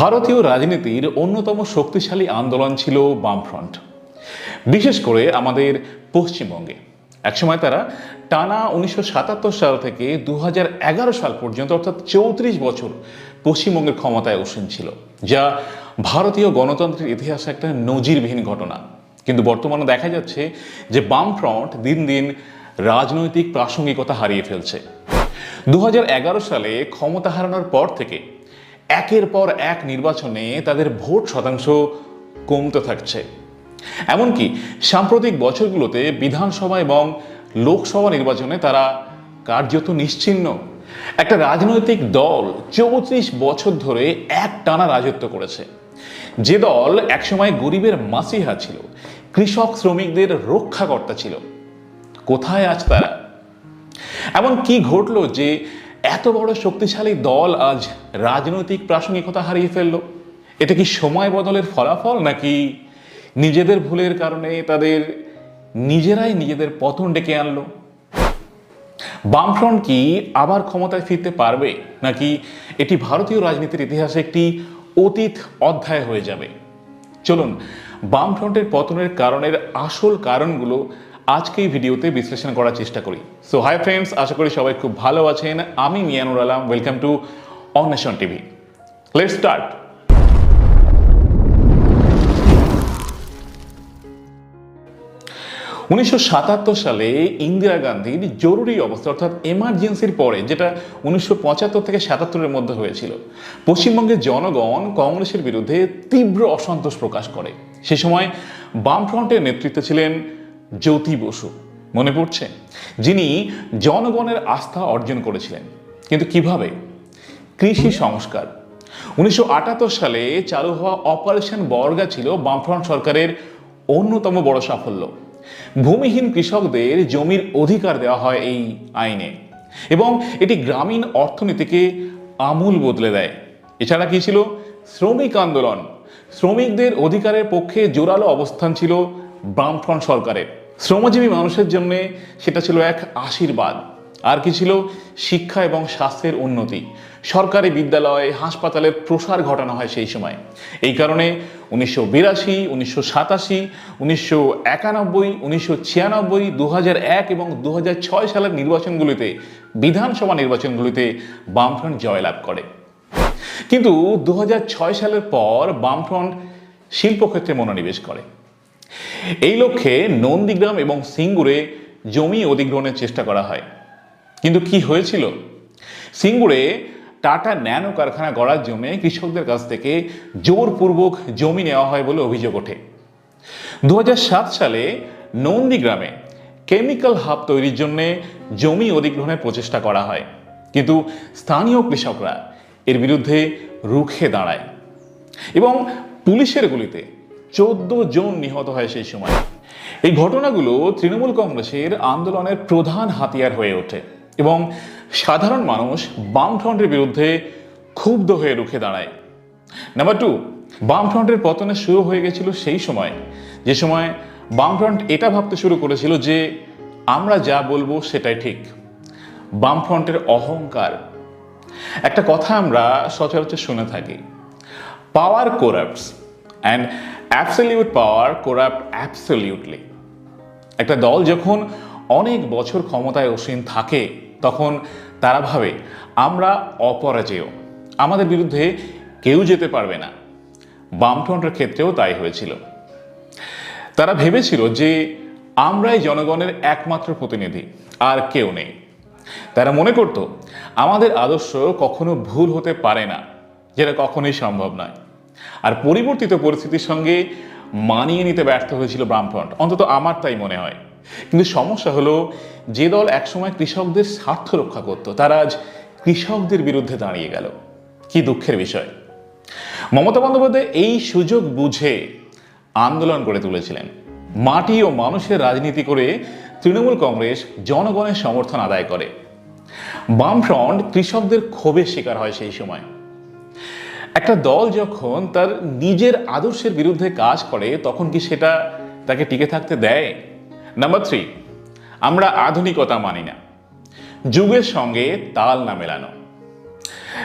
ভারতীয় রাজনীতির অন্যতম শক্তিশালী আন্দোলন ছিল বামফ্রন্ট। বিশেষ করে আমাদের পশ্চিমবঙ্গে। একসময় তারা টানা উনিশশো সাতাত্তর সাল থেকে দু হাজার এগারো সাল পর্যন্ত, অর্থাৎ চৌত্রিশ বছর পশ্চিমবঙ্গের ক্ষমতায় উসীন ছিল, যা ভারতীয় গণতন্ত্রের ইতিহাসে একটা নজিরবিহীন ঘটনা। কিন্তু বর্তমানে দেখা যাচ্ছে যে বামফ্রন্ট দিন দিন রাজনৈতিক প্রাসঙ্গিকতা হারিয়ে ফেলছে। দু হাজার এগারো সালে ক্ষমতা হারানোর পর থেকে একের পর এক নির্বাচনে তাদের ভোট শতাংশ কমতে থাকছে। এমনকি সাম্প্রতিক বছরগুলোতে বিধানসভা এবং লোকসভা নির্বাচনে তারা কার্যত নিশ্চিহ্ন একটা রাজনৈতিক দল চৌত্রিশ বছর ধরে এক টানা রাজত্ব করেছে। যে দল একসময় গরিবের মাসিহা ছিল, কৃষক শ্রমিকদের রক্ষাকর্তা ছিল। কোথায় আজ তারা? এমন কি ঘটলো যে এত বড় শক্তিশালী দল আজ রাজনৈতিক প্রাসঙ্গিকতা হারিয়ে ফেলল। এটা কি সময় বদলের ফলাফল নাকি নিজেদের ভুলের কারণে তাদের নিজেরাই নিজেদের পতন ডেকে আনলো? বামফ্রন্ট কি আবার ক্ষমতায় ফিরতে পারবে নাকি এটি ভারতীয় রাজনীতির ইতিহাসে একটি অতীত অধ্যায় হয়ে যাবে? চলুন, বামফ্রন্টের পতনের কারণের আসল কারণগুলো আজকে এই ভিডিওতে বিশ্লেষণ করার চেষ্টা করি। সো হাই ফ্রেন্ডস আশা করি সবাই খুব ভালো আছেন। আমি Mianur Alam welcome to Anweshan TV let start উনিশশো সাতাত্তর সালে ইন্দিরা গান্ধীর জরুরি অবস্থা, অর্থাৎ এমার্জেন্সির পরে, যেটা উনিশশো পঁচাত্তর থেকে সাতাত্তরের মধ্যে হয়েছিল, পশ্চিমবঙ্গের জনগণ কংগ্রেসের বিরুদ্ধে তীব্র অসন্তোষ প্রকাশ করে। সে সময় বামফ্রন্টের নেতৃত্বে ছিলেন জ্যোতি বসু। মনে পড়ছে? যিনি জনগণের আস্থা অর্জন করেছিলেন। কিন্তু কীভাবে? কৃষি সংস্কার। উনিশশো আটাত্তর সালে চালু হওয়া অপারেশন বর্গা ছিল বামফ্রন্ট সরকারের অন্যতম বড় সাফল্য। ভূমিহীন কৃষকদের জমির অধিকার দেওয়া হয় এই আইনে। এবং এটি গ্রামীণ অর্থনীতিকে আমূল বদলে দেয়। এছাড়া কি ছিল? শ্রমিক আন্দোলন। শ্রমিকদের অধিকারের পক্ষে জোরালো অবস্থান ছিল বামফ্রন্ট সরকারের। শ্রমজীবী মানুষের জন্য সেটা ছিল এক আশীর্বাদ। আর কি ছিল? শিক্ষা এবং স্বাস্থ্যের উন্নতি। সরকারি বিদ্যালয়, হাসপাতালের প্রসার ঘটানো হয় সেই সময়। এই কারণে উনিশশো বিরাশি, উনিশশো সাতাশি, উনিশশো একানব্বই, উনিশশো ছিয়ানব্বই দু এক এবং দু ছয় সালের নির্বাচনগুলিতে, বিধানসভা নির্বাচনগুলিতে বামফ্রন্ট জয়লাভ করে। কিন্তু দু সালের পর বামফ্রন্ট শিল্পক্ষেত্রে মনোনিবেশ করে। এই লক্ষ্যে নন্দীগ্রাম এবং সিঙ্গুরে জমি অধিগ্রহণের চেষ্টা করা হয়। কিন্তু কি হয়েছিল? সিঙ্গুরে টাটা ন্যানো কারখানা গড়ার জন্য কৃষকদের কাছ থেকে জোরপূর্বক জমি নেওয়া হয় বলে অভিযোগ ওঠে। দু হাজার সাত সালে নন্দীগ্রামে কেমিক্যাল হাব তৈরির জন্য জমি অধিগ্রহণের প্রচেষ্টা করা হয়। কিন্তু স্থানীয় কৃষকরা এর বিরুদ্ধে রুখে দাঁড়ায় এবং পুলিশের গুলিতে চোদ্দ জন নিহত হয় সেই সময়। এই ঘটনাগুলো তৃণমূল কংগ্রেসের আন্দোলনের প্রধান হাতিয়ার হয়ে ওঠে এবং সাধারণ মানুষ বামফ্রন্টের বিরুদ্ধে ক্ষুব্ধ হয়ে রুখে দাঁড়ায়। নাম্বার টু বামফ্রন্টের পতনে শুরু হয়ে গেছিল সেই সময়। যে সময় বামফ্রন্ট এটা ভাবতে শুরু করেছিল যে, আমরা যা বলব সেটাই ঠিক। বামফ্রন্টের অহংকার। একটা কথা আমরা সচরাচর শুনে থাকি power corrupts and absolute power corrupt absolutely একটা দল যখন অনেক বছর ক্ষমতায় অসীন থাকে, তখন তারা ভাবে, আমরা অপরাজেয়। আমাদের বিরুদ্ধে কেউ যেতে পারবে না। বামফ্রন্টের ক্ষেত্রেও তাই হয়েছিল। তারা ভেবেছিল যে, আমরাই জনগণের একমাত্র প্রতিনিধি, আর কেউ নেই। তারা মনে করত, আমাদের আদর্শ কখনো ভুল হতে পারে না, যেটা কখনোই সম্ভব নয়। আর পরিবর্তিত পরিস্থিতির সঙ্গে মানিয়ে নিতে ব্যর্থ হয়েছিল বামফ্রন্ট অন্তত আমার তাই মনে হয়। কিন্তু সমস্যা হলো, যে দল একসময় কৃষকদের স্বার্থ রক্ষা করত, তারা আজ কৃষকদের বিরুদ্ধে দাঁড়িয়ে গেল। কি দুঃখের বিষয়। মমতা বন্দ্যোপাধ্যায় এই সুযোগ বুঝে আন্দোলন করে তুলেছিলেন। মাটি ও মানুষের রাজনীতি করে তৃণমূল কংগ্রেস জনগণের সমর্থন আদায় করে। বামফ্রন্ট কৃষকদের ক্ষোভের শিকার হয় সেই সময়। একটা দল যখন তার নিজের আদর্শের বিরুদ্ধে কাজ করে, তখন কি সেটা তাকে টিকে থাকতে দেয়? নাম্বার থ্রি আমরা আধুনিকতা মানি না। যুগের সঙ্গে তাল না মেলানো।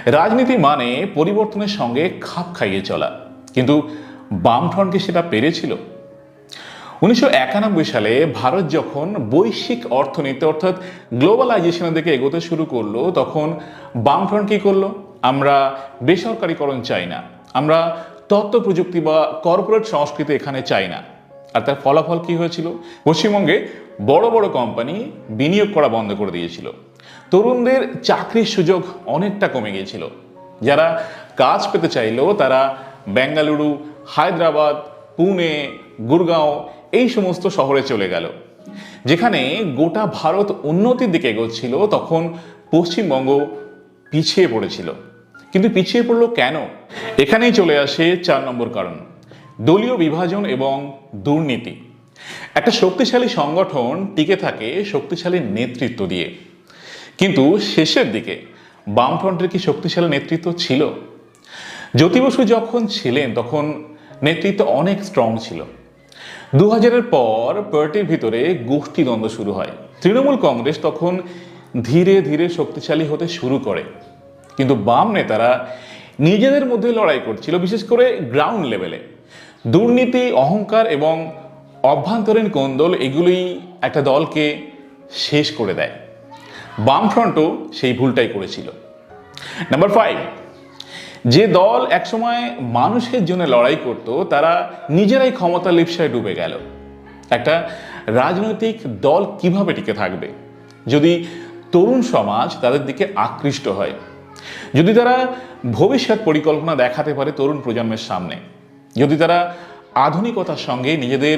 রাজনীতি মানে পরিবর্তনের সঙ্গে খাপ খাইয়ে চলা। কিন্তু বামফ্রন্ট কি সেটা পেরেছিল? উনিশশো একানব্বই সালে ভারত যখন বৈশ্বিক অর্থনীতি, অর্থাৎ গ্লোবালাইজেশনের দিকে এগোতে শুরু করল, তখন বামফ্রন্ট কি করল? আমরা বেসরকারীকরণ চাই না। আমরা তথ্য প্রযুক্তি বা কর্পোরেট সংস্কৃতি এখানে চাই না। আর তার ফলাফল কি হয়েছিল? পশ্চিমবঙ্গে বড় বড় কোম্পানি বিনিয়োগ করা বন্ধ করে দিয়েছিল। তরুণদের চাকরির সুযোগ অনেকটা কমে গিয়েছিল। যারা কাজ পেতে চাইলেও তারা বেঙ্গালুরু, হায়দ্রাবাদ, পুনে, গুরগাঁও এই সমস্ত শহরে চলে গেল। যেখানে গোটা ভারত উন্নতির দিকে এগোচ্ছিল, তখন পশ্চিমবঙ্গ পিছিয়ে পড়েছিল। কিন্তু পিছিয়ে পড়ল কেন? এখানেই চলে আসে চার নম্বর কারণ, দলীয় বিভাজন এবং দুর্নীতি। একটা শক্তিশালী সংগঠন টিকে থাকে শক্তিশালী নেতৃত্ব দিয়ে। কিন্তু শেষের দিকে বামফ্রন্টের কি শক্তিশালী নেতৃত্ব ছিল? জ্যোতি বসু যখন ছিলেন, তখন নেতৃত্ব অনেক স্ট্রং ছিল। দু হাজারের পর পার্টির ভিতরে গোষ্ঠী দ্বন্দ্ব শুরু হয়। তৃণমূল কংগ্রেস তখন ধীরে ধীরে শক্তিশালী হতে শুরু করে। কিন্তু বাম নেতারা নিজেদের মধ্যে লড়াই করছিল, বিশেষ করে গ্রাউন্ড লেভেলে দুর্নীতি, অহংকার এবং অভ্যন্তরীণ কোন্দল এগুলোই একটা দলকে শেষ করে দেয়। বামফ্রন্টও সেই ভুলটাই করেছিল। নাম্বার ফাইভ যে দল একসময় মানুষের জন্য লড়াই করত, তারা নিজেরাই ক্ষমতা লিপসায় ডুবে গেল। একটা রাজনৈতিক দল কীভাবে টিকে থাকবে? যদি তরুণ সমাজ তাদের দিকে আকৃষ্ট হয় যদি তারা ভবিষ্যৎ পরিকল্পনা দেখাতে পারে তরুণ প্রজন্মের সামনে, যদি তারা আধুনিকতার সঙ্গে নিজেদের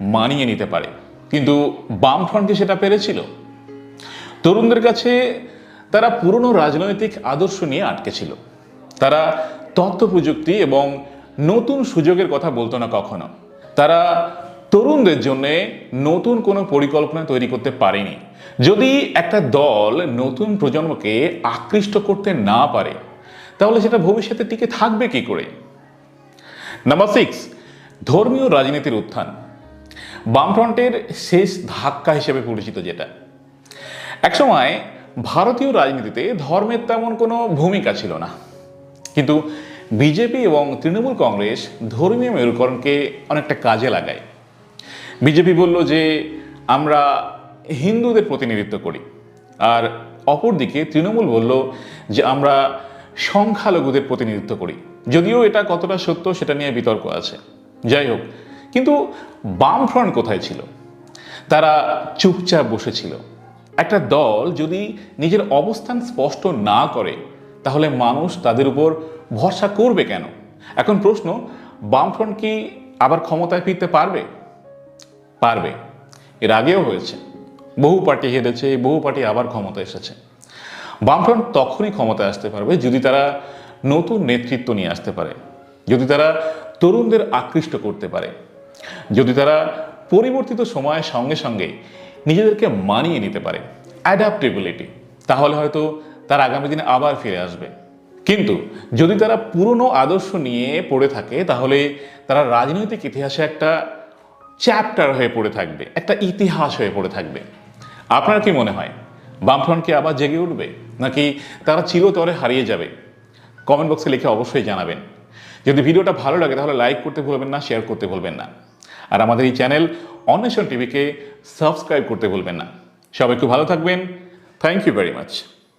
মানিয়ে নিতে পারে, কিন্তু বামফ্রন্ট কি সেটা পেরেছিল, তরুণদের কাছে তারা পুরনো রাজনৈতিক আদর্শ নিয়ে আটকে ছিল। তারা তথ্য প্রযুক্তি এবং নতুন সুযোগের কথা বলতো না কখনো। তারা তরুণদের জন্য নতুন কোনো পরিকল্পনা তৈরি করতে পারেনি। যদি একটা দল নতুন প্রজন্মকে আকৃষ্ট করতে না পারে, তাহলে সেটা ভবিষ্যতে টিকে থাকবে কি করে? নাম্বার সিক্স ধর্মীয় রাজনীতির উত্থান। বামফ্রন্টের শেষ ধাক্কা হিসেবে পরিচিত যেটা। একসময় ভারতীয় রাজনীতিতে ধর্মের তেমন কোনো ভূমিকা ছিল না। কিন্তু বিজেপি এবং তৃণমূল কংগ্রেস ধর্মীয় মেরুকরণকে অনেকটা কাজে লাগায়। বিজেপি বলল যে আমরা হিন্দুদের প্রতিনিধিত্ব করি। আর অপরদিকে তৃণমূল বলল যে আমরা সংখ্যালঘুদের প্রতিনিধিত্ব করি। যদিও এটা কতটা সত্য সেটা নিয়ে বিতর্ক আছে। যাই হোক, কিন্তু বামফ্রন্ট কোথায় ছিল? তারা চুপচাপ বসেছিল। একটা দল যদি নিজের অবস্থান স্পষ্ট না করে, তাহলে মানুষ তাদের উপর ভরসা করবে কেন? এখন প্রশ্ন, বামফ্রন্ট কি আবার ক্ষমতায় ফিরতে পারবে? পারবে। এর আগেও হয়েছে। বহু পার্টি হেরেছে, বহু পার্টি আবার ক্ষমতা এসেছে। বামফ্রন্ট তখনই ক্ষমতায় আসতে পারবে যদি তারা নতুন নেতৃত্ব নিয়ে আসতে পারে। যদি তারা তরুণদের আকৃষ্ট করতে পারে। যদি তারা পরিবর্তিত সময়ের সঙ্গে সঙ্গে নিজেদেরকে মানিয়ে নিতে পারে। অ্যাডাপ্টেবিলিটি তাহলে হয়তো তার আগামী দিনে আবার ফিরে আসবে। কিন্তু যদি তারা পুরনো আদর্শ নিয়ে পড়ে থাকে, তাহলে তারা রাজনৈতিক ইতিহাসে একটা চ্যাপ্টার হয়ে পড়ে থাকবে, একটা ইতিহাস হয়ে পড়ে থাকবে। আপনার কি মনে হয়, বামফ্রন্ট কি আবার জেগে উঠবে, নাকি তারা চিরতরে হারিয়ে যাবে? কমেন্ট বক্সে লিখে অবশ্যই জানাবেন। যদি ভিডিওটা ভালো লাগে, তাহলে লাইক করতে ভুলবেন না, শেয়ার করতে ভুলবেন না। আর আমাদের এই চ্যানেল অন্বেষণ টিভিকে সাবস্ক্রাইব করতে ভুলবেন না। সবাই খুব ভালো থাকবেন। Thank you very much.